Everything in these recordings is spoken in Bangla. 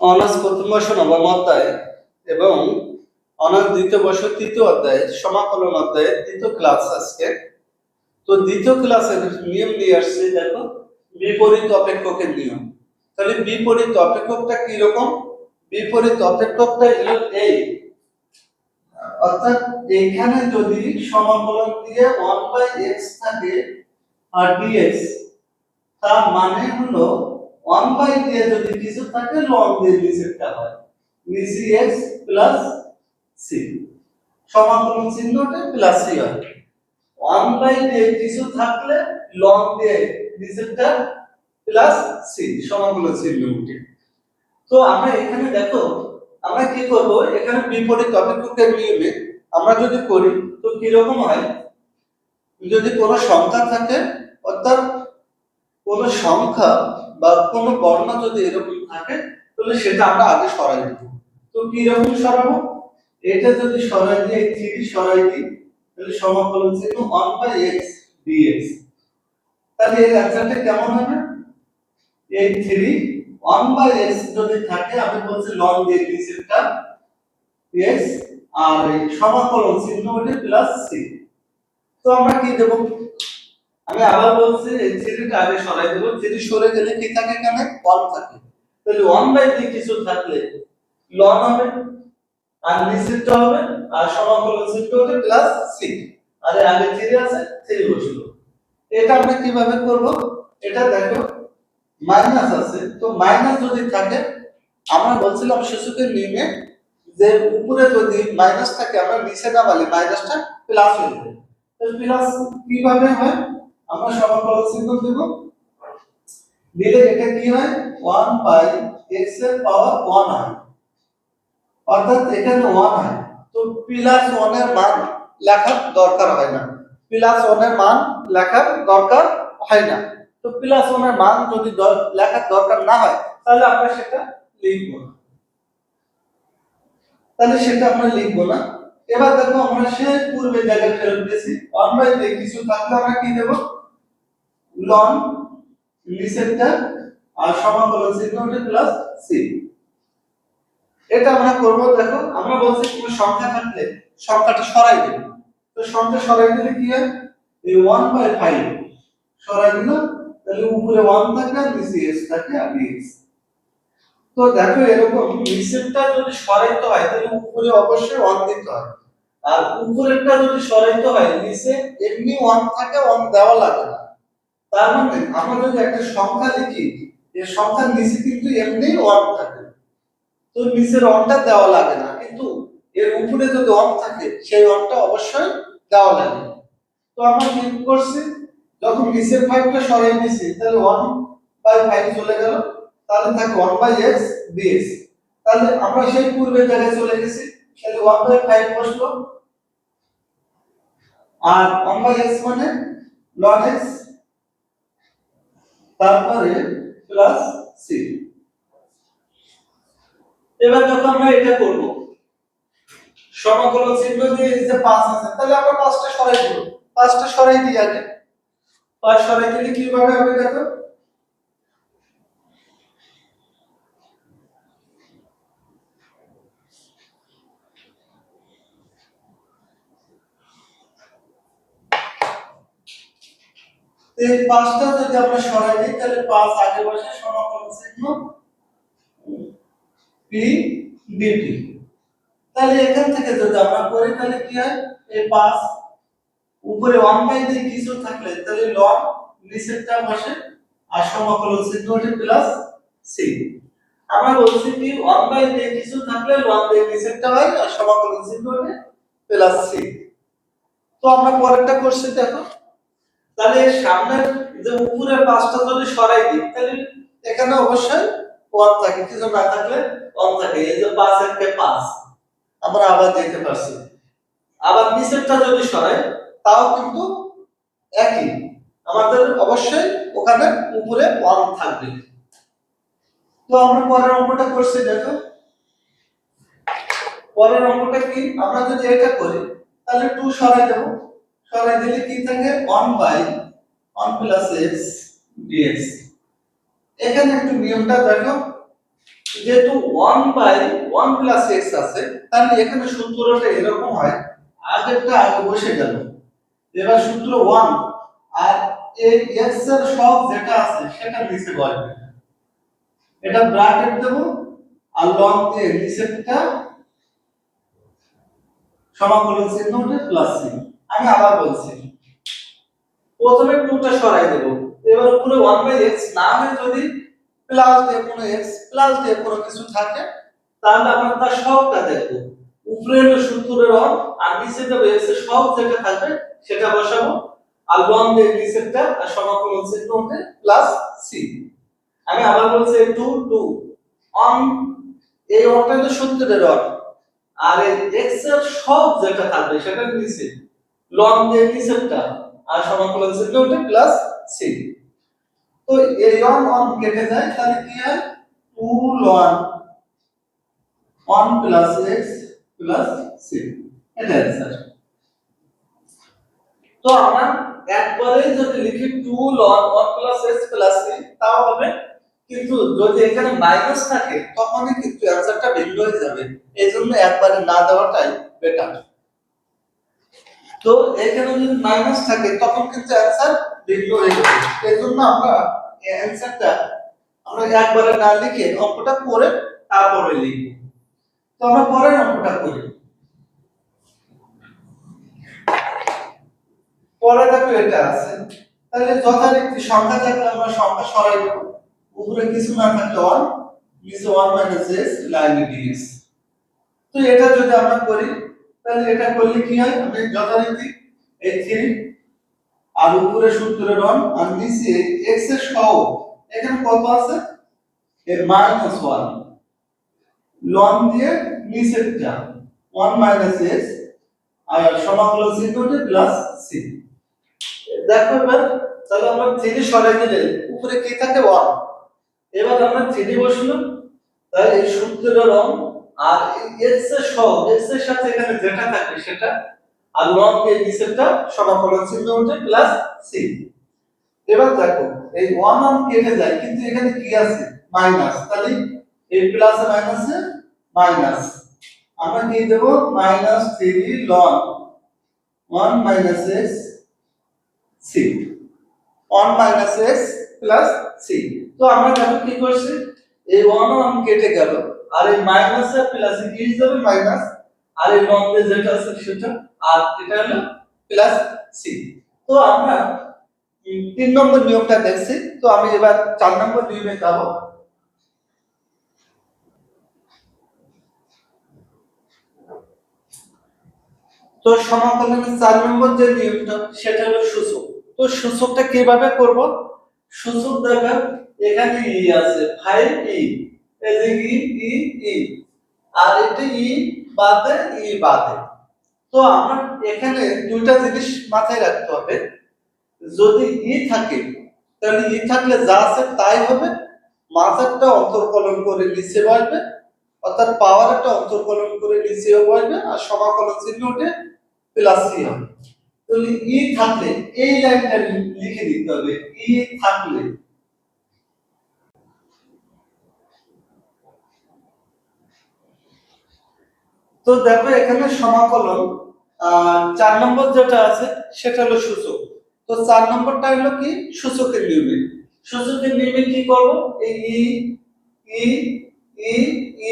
অনার্স প্রথম বর্ষ, নবম অধ্যায় এবং অনার্স দ্বিতীয় বর্ষ, তৃতীয় অধ্যায়, সমাকলন অধ্যায়ের তৃতীয় ক্লাস আজকে। তো দ্বিতীয় ক্লাসের নিয়ম নিয়ে আসছে, দেখো, বিপরীত অপেক্ষকের নিয়ম। তাহলে বিপরীত অপেক্ষকটা কি রকম বিপরীত অপেক্ষকটা হলো এই অর্থাৎ এখানে যদি সমাকলন দিয়ে 1 বাই x থাকে, আর dx, তার মানে হলো 1 বাই দিয়ে যদি কিছু থাকে লগ দিয়ে নিচেরটা হয়। নিচে x প্লাস c সমাকলন চিহ্নটা প্লাস c হয়। 1 বাই দিয়ে কিছু থাকলে লগ দিয়ে নিচেরটা প্লাস c, সমাকলন চিহ্ন উঠে। তো আমরা এখানে দেখো, আমরা কি করব? এখানে বিপরীত অপেক্ষকের নিয়মে আমরা যদি করি, তো কি রকম হয়? যদি কোনো সংখ্যা থাকে, অর্থাৎ কোনো সংখ্যা বা কোনো বর্ণ যদি এরকম থাকে, তাহলে সেটা আমরা আগে সরাই দিব। তো কি রকম সরাবো? এটা যদি সরাই দিই থ্রি সরাই দিই, তাহলে সমাকলন চিহ্ন ওয়ান বাই এক্স ডিএক্স তাহলে এর অ্যান্সারটা কেমন হবে? এই থ্রি ওয়ান বাই এক্স যদি থাকে, আমি বলছি লং দিয়ে দিয়েছি এটা এক্স আর এই সমাকলন চিহ্ন ওটা প্লাস সি তো আমরা কি দেব? আমি আবার বলছি এই থ্রিটা আগে সরাই দেব থ্রি সরে গেলে কি থাকে এখানে? ওয়ান থাকে। তাহলে ওয়ান বাই থ্রি কিছু থাকলে লন হবে, আর নিচেরটা হবে, আর সমাকলন চিহ্ন ওটা প্লাস সি আর আগে থ্রি আছে থ্রি বসল। এটা আমরা কীভাবে করব? এটা দেখো মাইনাস আছে। তো মাইনাস যদি থাকে, আমরা বলছিলাম শিশুকের নিয়মে যে উপরে যদি মাইনাস থাকে, আমরা নিচে নামালে মাইনাসটা প্লাস হয়ে যাবে। তো প্লাস কীভাবে হয়? আমরা সমাকলন চিহ্ন দেব। দিলে এটা কি হয়? 1 বাই x এর পাওয়ার 1 হয়। অর্থাৎ এটা তো 1 হয়। তো প্লাস 1 এর মান লেখার দরকার হয় না। প্লাস 1 এর মান লেখার দরকার হয় না। তো প্লাস 1 এর মান যদি লেখার দরকার না হয়, তাহলে আমরা সেটা লিখব না। তাহলে সেটা আমরা লিখব না। এবার দেখো আমরা সেই পূর্বে জায়গায় ফেরত দিয়েছি 1 বাই দিয়ে কিছু থাকলে আমরা কি দেব? লন নিচেরটা আর সমাকলন চিহ্নটা প্লাস সি এটা আমরা করব, দেখো, আমরা বলছি কোনো সংখ্যা থাকলে সংখ্যাটা সরাই দেব তো সংখ্যা সরাই দিলে কি হয়? এই 1 বাই 5 সরাই দিল, তাহলে উপরে 1 থাকে আর নিচে s থাকে আর x তো দেখো, এরকম নিচেরটা যদি সরাইতে হয়, তাহলে উপরে অবশ্যই 1 দিতে হয়। আর উপরেরটা যদি সরাইতে হয়, নিচে এমনি 1 থাকে 1 দেওয়া লাগে না। তার মানে আমরা যদি একটা সংখ্যা লিখি এই সংখ্যার নিচে কিন্তু এমনি 1 থাকে। তো নিচের অনটা দেওয়া লাগে না, কিন্তু এর উপরে যদি অন থাকে, সেই অনটা অবশ্যই দেওয়া লাগে। তো আমরা কি করছি, যখন নিচের ফাইভটা সরাই দিয়েছি তাহলে ওয়ান বাই ফাইভ চলে গেল, তাহলে থাকে ওয়ান বাই এক্স ডিএক্স তাহলে আমরা সেই পূর্বের জায়গায় চলে গেছি, তাহলে ওয়ান বাই ফাইভ বসল। আর ওয়ান বাই এক্স মানে লন এক্স তারপরে প্লাস সি এবার যখন আমরা এটা করব, সমকলন চিহ্ন দিয়ে যে পাঁচ আছে, তাহলে আমরা পাঁচটা সরাই দেব। পাঁচটা সরাই দিই আগে। পাঁচ সরাই দিলে কীভাবে হবে দেখো? এই পাঁচটা যদি আমরা সরাই দিই, তাহলে পাঁচ আগে বসে সমাকলন চিহ্ন পি ডিটি তাহলে এখান থেকে যদি আমরা করি, তাহলে কি হয়? এই পাঁচ উপরে ওয়ান বাই দিয়ে কিছু থাকলে, তাহলে লন নিচেরটা বসে আর সমাকলন চিহ্নটি প্লাস সি আমরা বলছি কি ওয়ান বাই দিয়ে কিছু থাকলে লন দিয়ে নিচেরটা হয় আর সমাকলন চিহ্নটি প্লাস সি তো আমরা পরেরটা করছি, দেখো। তাহলে সামনের যে উপরের পাঁচটা যদি সরাই দিই, তাহলে এখানে অবশ্যই ওয়ান থাকে, কিছু না থাকলে ওয়ান থাকে, এই যে পাঁচ একটা পাঁচ। আমরা আবার দিতে পারছি। আবার নিচেরটা যদি সরাই, তাও কিন্তু একই। আমাদের অবশ্যই ওখানে উপরে ওয়ান থাকবে। তো আমরা পরের অঙ্কটা করছি, দেখো। পরের অঙ্কটা কি? আমরা যদি এটা করি, তাহলে টু সরাই দেব। সরাই দিলে কি থাকে? One by one plus X DX এখানে একটু নিয়মটা দেখো। যেহেতু one by one plus X আছে, তাহলে এখানে সূত্রটা এরকম হয়, আগেরটা আগে বসে গেল। এবার সূত্র ওয়ান আর এই এক্সের সব যেটা আছে, সেটা নিচে বসবে এটা ব্র্যাকেট দেব, আর লং দিয়ে নিচেরটা সমাকলন চিহ্ন প্লাস চিহ্ন। আমি আবার বলছি। প্রথমে টুটা সরাই দেব। এবার উপরে ওয়ান বাই এক্স না হয়ে যদি প্লাস দিয়ে কোনো এক্স প্লাস দিয়ে কোনো কিছু থাকে, তাহলে আমরা তার সবটা দেখব। উপরে হলো সূত্রের রং আর নিচে দেবো এক্সের সব যেটা থাকবে, সেটা বসাবো। আর লং দিয়ে নিচেরটা আর সমাকলন চিহ্ন উঠে প্লাস সি আমি আবার বলছি টু টু অন এই অনটা হলো সূত্রের রং আর এক্সের সব যেটা থাকবে, সেটা নিচে। লং দিয়ে নিচেরটা আর সমাকলন চিহ্ন উঠে প্লাস সি তো এই অন অন কেটে যায়, তাহলে কি হয়? Two ln one plus X plus C এটা অ্যান্সার তো আমরা একবারে যদি লিখি two ln one plus X plus C তাও হবে। কিন্তু যদি এখানে মাইনাস থাকে, তখনই কিন্তু অ্যান্সারটা ভিন্ন হয়ে যাবে। এই জন্য একবারে না দেওয়াটাই বেটার তো এখানে যদি মাইনাস থাকে, তখন কিন্তু অ্যান্সার ভিন্ন হয়ে যাবে। এই জন্য আমরা অ্যান্সারটা আমরা একবারে না লিখে অঙ্কটা করে তারপরে লিখব। তো আমরা পরের অঙ্কটা করি। পরে দেখো এটা আছে। তাহলে যথারীতি সংখ্যা থাকলে আমরা সংখ্যা সরাই দেব উপরে কিছু না থাকলে ওয়ান নিচে ওয়ান মাইনাস এস লাইনে ডিএস তো এটা যদি আমরা করি তাহলে এটা করলে কি হয়? আমি যথারীতি এই থ্রি আর উপরে সূত্রের ওয়ান আর নিচে এক্সের সহগ এখানে কত আছে? এর মাইনাস ওয়ান লন দিয়ে নিচেরটা ওয়ান মাইনাস এক্স আর সমাকলন চিহ্নটি প্লাস সি দেখো এবার, তাহলে আমরা থ্রি সরাই দিলে, উপরে কি থাকে? ওয়ান এবার আমরা থ্রি বসল, তাহলে এই সূত্রের রং আর এক্সের সহগ এক্সের সাথে এখানে যেটা থাকবে সেটা, আর লং দিয়ে নিচেরটা সমাকলন চিহ্ন উঠে প্লাস সি এবার দেখো, এই ওয়ান অন কেটে যায়, কিন্তু এখানে কি আছে? মাইনাস তাহলে এই প্লাস মাইনাসে মাইনাস আমরা কি দেব? Minus three ln one minus X C one minus X plus C তো আমরা দেখো কি করছি? এই ওয়ান ওয়ান কেটে গেল। আর এই মাইনাস আর প্লাস কি যাবে? মাইনাস আর এই লং দিয়ে যেটা আছে সেটা, আর এটা হলো প্লাস সি তো আমরা তিন নম্বর নিয়মটা দেখছি। তো আমি এবার চার নম্বর নিয়মে যাব। তো সমাকলনের চার নম্বর যে নিয়মটা, সেটা হলো সূচক। তো সূচকটা কীভাবে করব? সূচক দেখা এখানে ই আছে ফাইভ ই। এদিকে ই ই আর এটা ই বাদে ই বাদে। তো আমার এখানে দুইটা জিনিস মাথায় রাখতে হবে। যদি ই থাকে, তাহলে ই থাকলে যা আছে তাই হবে। মাথারটা অন্তর্কলন করে নিচে বসবে, অর্থাৎ পাওয়ারটা অন্তর্কলন করে নিচেও বসবে আর সমাকলন চিহ্ন উঠে প্লাস সি হবে। তাহলে ই থাকলে এই লাইনটা লিখে দিতে হবে। ই থাকলে তো দেখো, এখানে সমাকলন চার নম্বর যেটা আছে, সেটা হলো সূচক। তো চার নম্বরটা হলো কি? সূচকের নিয়মে সূচকের নিয়মে কি করব? এই ই ই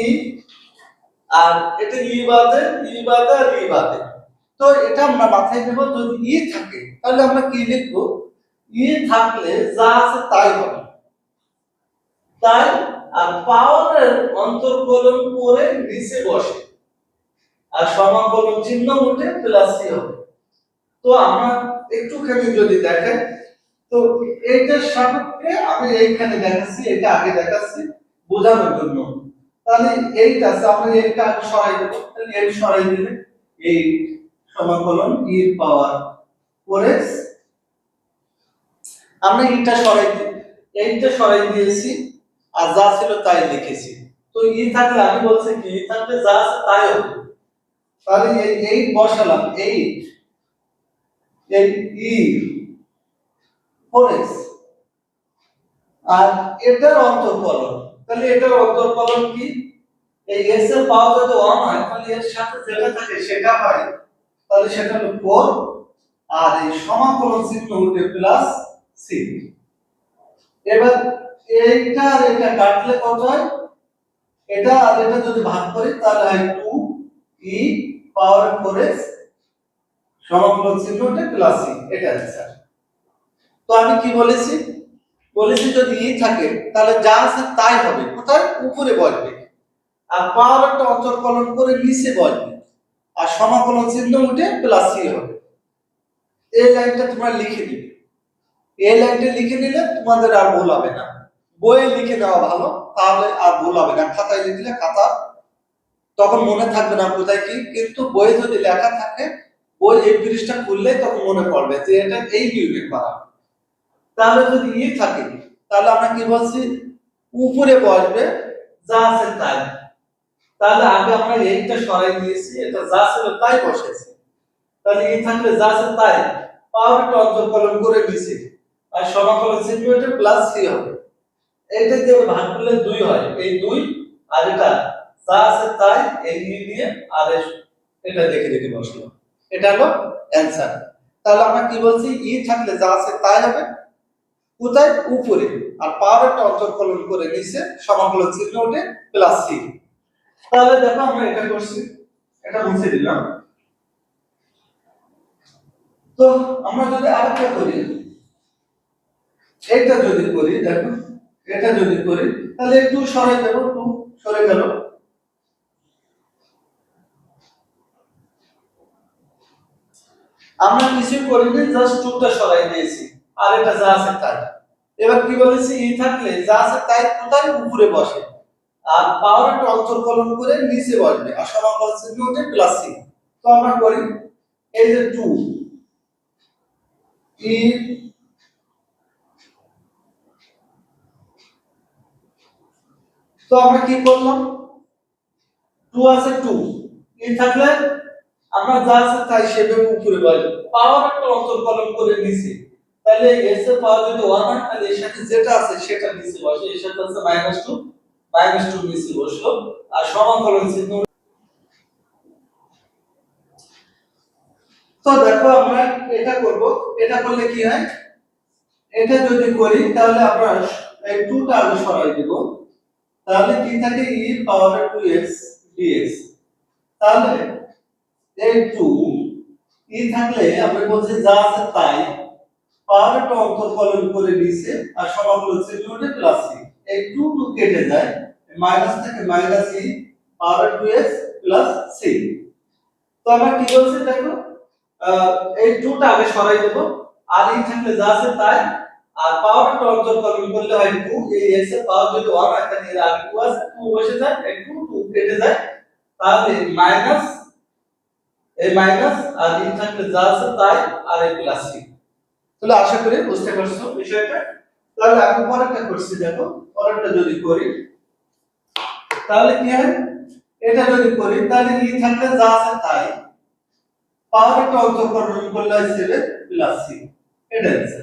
ই আর এটা ই বাদে ই বাদে, আর ই বাদে। তো এটা আমরা মাথায় নেব, যদি ই থাকে, তাহলে আমরা কি লিখব? ই থাকলে যা আছে তাই হবে। তাই, আর পাওয়ারের অন্তর্কলন করে নিচে বসে। আর সমাকলন চিহ্ন উঠে প্লাস সি হবে। তো আমরা একটুখানি যদি দেখেন তো এইটার সাপেক্ষে আমি এইখানে দেখাচ্ছি এটা আগে দেখাচ্ছি, বোঝানোর জন্য। তাহলে এইটা আছে, আমরা এইটা সরাই দেবো। তাহলে এই সরাই দিলে এই সমাকলন ই পাওয়ার করে আমরা এইটা সরাই দিই এইটা সরাই দিয়েছি, আর যা ছিল তাই লিখেছি। তো ই থাকলে আমি বলছি কি ই থাকলে যা আছে তাই হবে। তাহলে এই এইট বসালাম এইট এই ই ফোর আর এটার অন্তর্কলন তাহলে এটার অন্তর্কলন কি? এই এস এর পাওয়ার যদি 1 হয়, তাহলে এর সাথে যেটা থাকে সেটা হয়, তাহলে সেটা হলো 4 আর এই সমাকলন চিহ্ন উঠে প্লাস সি এবার এইটা আর এটা কাটলে কত হয়? এটা আর এটা যদি ভাগ করি, তাহলে হয় 2 ই পাওয়ার 4x সমাকলন চিহ্ন উঠে প্লাস সি এটা অ্যান্সার তো আমি কি বলেছি? বলেছি যদি ই থাকে, তাহলে যা আছে তাই হবে। কোথায়? উপরে বসবে। আর পাওয়ার পাওয়ারটা অন্তর্কলন করে নিচে বসবে। আর সমাকলন চিহ্ন উঠে প্লাস সি হবে। এই লাইনটা তোমরা লিখে দিবে এই লাইনটা লিখে নিলে তোমাদের আর ভুল হবে না। বইয়ে লিখে দেওয়া ভালো, তাহলে আর ভুল হবে না। খাতায় লিখলে খাতা তখন মনে থাকবে না কোথায় কি, কিন্তু বইয়ে যদি লেখা থাকে বই এই পৃষ্ঠা খুললে তখন মনে পড়বে যে এটা এই ইউনিট করা। তাহলে যদি ই থাকে, তাহলে আমরা কি বলছি? উপরে বসবে, যা আছে তাই। তাহলে আগে আমরা এইটা সরাই দিয়েছি, এটা যা ছিল তাই বসেছি। তাহলে ই থাকলে যা আছে তাই। পাওয়ারটা অন্তর্কলন করে দিয়েছি আর সমাকলন চিহ্ন এটা প্লাস সি হবে। এইটা দিয়ে ভাগ করলে দুই হয়। এই দুই আর এটা যা আছে তাই এই দিয়ে আর এটা দেখে দেখে বসল এটা হলো অ্যান্সার তাহলে আমরা কি বলছি? ই থাকলে যা আছে তাই হবে। কোথায়? উপরে। আর পাওয়ারটা অন্তর্কলন করে নিচে সমাকলন চিহ্ন ওঠে প্লাস সি তাহলে দেখো আমরা এটা করছি। এটা মুছে দিলাম। তো আমরা যদি আরেকটা করি এটা যদি করি, দেখো, এটা যদি করি, তাহলে একটু সরে দেব টু সরে গেল। আমরা কিছু করিনি জাস্ট টুটা সরাই দিয়েছি। আর এটা যা আছে তাই। এবার কি বলেছি, ই থাকলে যা আছে তাই কোথায়? উপরে বসে। আর পাওয়ারটা অন্তর্কলন করে নিচে বসবে। আর সমাকলন চিহ্ন ওঠে প্লাস সি। তো আমরা করি, এই যে টু, ই, তো আমরা কি করলাম? টু আছে টু। ই থাকলে আমরা যা তাই সেভাবে উপরে বসবে পাওয়ার একটা অন্তর্কলন করে নিচে তাহলে এস এর পাওয়ার যদি 1 হয় তাহলে এর সাথে যেটা আছে, সেটা নিচে বসে। এর সাথে আছে মাইনাস টু মাইনাস টু নিচে বসল আর সমাকলন চিহ্ন তো দেখো আমরা এটা করব। এটা করলে কি হয়? এটা যদি করি, তাহলে আমরা এই টুটা আগে সরাই দেব। তাহলে কি থাকে? e পাওয়ার 2x dx তাহলে এই টু ই থাকলে আমরা বলছি যা আছে তাই। পাওয়ারটা অন্তর্কলন করে নিছে আর সমাকলন চিহ্ন ওঠে প্লাস সি এই টু টু কেটে যায় মাইনাস থেকে minus E power two X plus C তো আমরা কি বলছি দেখো? এই টুটা আগে সরাই দেবো। আর ই থাকলে যা আছে তাই। আর পাওয়ারটা অন্তর্কলন করলে হয় টু এই এক্সের পাওয়ার যদি ওয়ান তাহলে এর আগে টু আছে টু বসে যায়, এই টু টু কেটে যায়। তাহলে মাইনাস এই মাইনাস আর ই থাকলে যা আছে তাই আর এই প্লাস সি তাহলে আশা করি বুঝতে পারছ বিষয়টা। তাহলে আমি পরেরটা করছি দেখো। পরেরটা যদি করি, তাহলে কি হয়? এটা যদি করি, তাহলে ই থাকলে যা আছে তাই। পাওয়ার একটা অন্তর্কলন করলে সেভেন প্লাস সি এটা আছে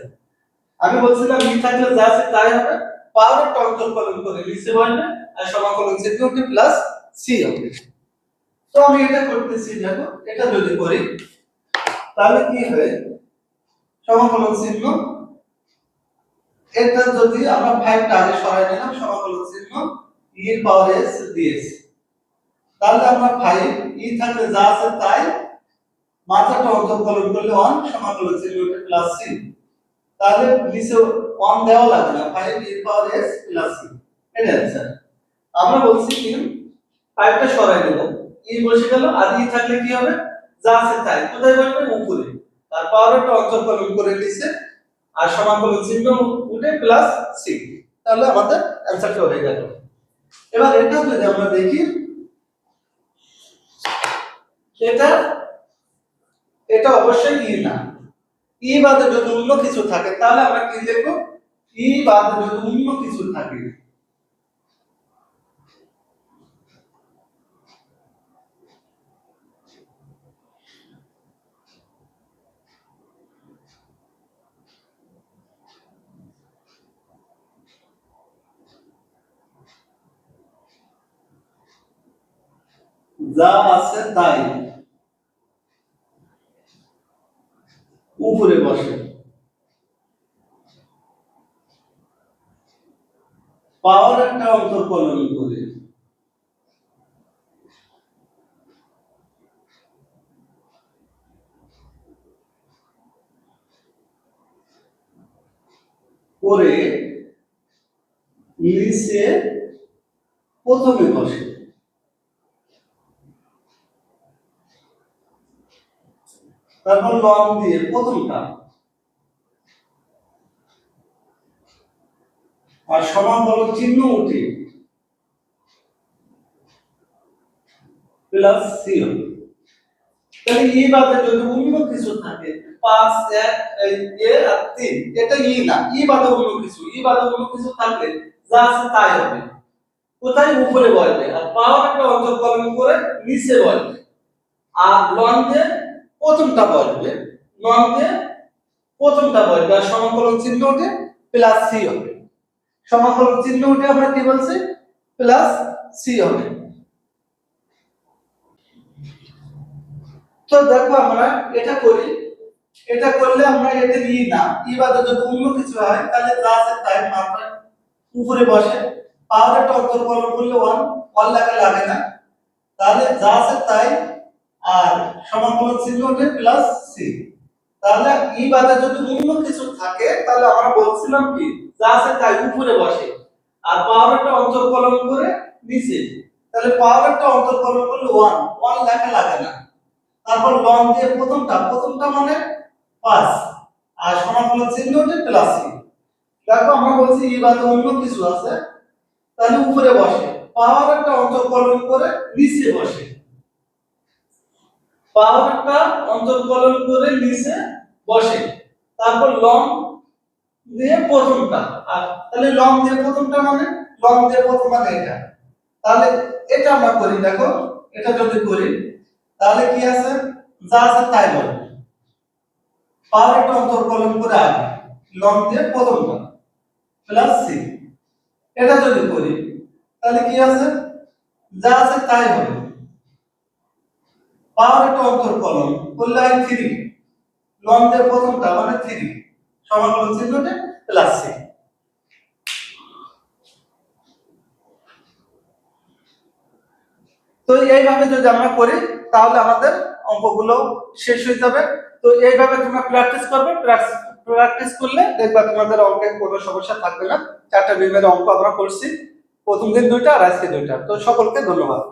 আমি বলছিলাম ই থাকলে যা আছে তাই হবে। পাওয়ার একটা অন্তর্কলন করে নিচে বসবে আর সমাকলন হবে প্লাস সি হবে। তো আমি এটা করতেছি, দেখো, এটা যদি করি, তাহলে কি হয়? সমাকলন চিহ্ন, এটা যদি আমরা 5 টা আগে সরাই নিলাম, সমাকলন চিহ্ন e এর পাওয়ার s ds তাহলে আমরা 5 e থাকলে যা আছে তাই, মাথাটা অন্তর্কলন করলে 1 সমাকলন চিহ্ন ওটা প্লাস c তাহলে নিচে 1 দেওয়া লাগে না 5 e এর পাওয়ার s প্লাস c এটা আমরা বলছি কি? 5 টা সরাই দেব e বসে গেল? আর e থাকলে কি হবে? যা তাই। কোথায় বসবে? উপরে। তার পাওয়ারটা অন্তর্কলন করে নিচে। আর সমাকলন চিহ্ন উঠে প্লাস সি তাহলে আমাদের অ্যান্সারটা হয়ে গেল। এবার এটা যদি আমরা দেখি, এটা এটা অবশ্যই ই না। ই বাদে যদি অন্য কিছু থাকে, তাহলে আমরা কি লিখব? ই বাদে যদি অন্য কিছু থাকে। যা আছে তাই। উপরে বসে। পাওয়ার একটা অন্তর্কলন করে। করে নিচে প্রথমে বসে। তারপর লং দিয়ে প্রথমটা আর সমান সমাবলক চিহ্ন উঠে। প্লাস সিও তাহলে ই বাদে যদি অন্য কিছু থাকে, পাঁচ, এক এ আর তিন, এটা ই না। ই বাদে অন্য কিছু, ই বাদে অন্য কিছু থাকলে যা আছে তাই হবে। কোথায়? উপরে বলবে। আর পাওয়ার একটা অন্তর্কলন করে নিচে বলবে। আর লন প্রথমটা লন দিয়ে প্রথমটা বলবে আর সমাকলন চিহ্ন উঠে প্লাস সি হবে। সমাকলন চিহ্ন উঠে আমরা কি বলছি? প্লাস সি হবে। তো দেখো আমরা এটা করি। এটা করলে আমরা এটা নিই না। ই বাদে যদি অন্য কিছু হয়, তাহলে যা আছে তাই মাত্রা উপরে বসে। পাওয়ার একটা অন্তর্কলন করলে ওয়ান ওয়ান লাগে লাগে না। তাহলে যা আছে তাই আর সমাকলন চিহ্ন উঠে প্লাস সি তাহলে ই বাদে যদি অন্য কিছু থাকে, তাহলে আমরা বলছিলাম কি? যা আছে তাই উপরে বসে। আর পাওয়ার একটা অন্তর্কলন করে নিচে। তাহলে পাওয়ার একটা অন্তর্কলন করলে ওয়ান ওয়ান লেখা লাগে না। তারপর লং দিয়ে প্রথমটা প্রথমটা মানে পাঁচ। আর সমাকলন চিহ্ন হচ্ছে প্লাস সি দেখো আমরা বলছি ই বাদে অন্য কিছু আছে। তাহলে উপরে বসে। পাওয়ার একটা অন্তর্কলন করে নিচে বসে। একটা অন্তর্কলন করে নিচে বসে। তারপর লং দিয়ে প্রথমটা। আর তাহলে লং দিয়ে প্রথমটা মানে? লং দিয়ে প্রথম মানে এটা। তাহলে এটা আমরা করি, দেখো, এটা যদি করি, তাহলে কি আছে? যা আছে তাই বল পাওয়ার একটা অন্তর্কলন করে আগে, লং দিয়ে প্রথমটা প্লাস সি এটা যদি করি, তাহলে কি আছে? যা আছে তাই হবে। পাওয়ার একটা অন্তর্কলন করলে হয় থ্রি লং দিয়ে প্রথমটা মানে থ্রি সমাকলন চিহ্নটা প্লাস সি তো এইভাবে যদি আমরা করি, তাহলে আমাদের অঙ্কগুলো শেষ হয়ে যাবে। তো এইভাবে তোমরা প্র্যাকটিস করবে। প্র্যাকটিস করলে দেখবা তোমাদের অঙ্কে কোনো সমস্যা থাকবে না। চারটা বিভাগের অঙ্ক আমরা করছি। প্রথম দিন দুইটা আর আজকে দুইটা। তো সকলকে ধন্যবাদ।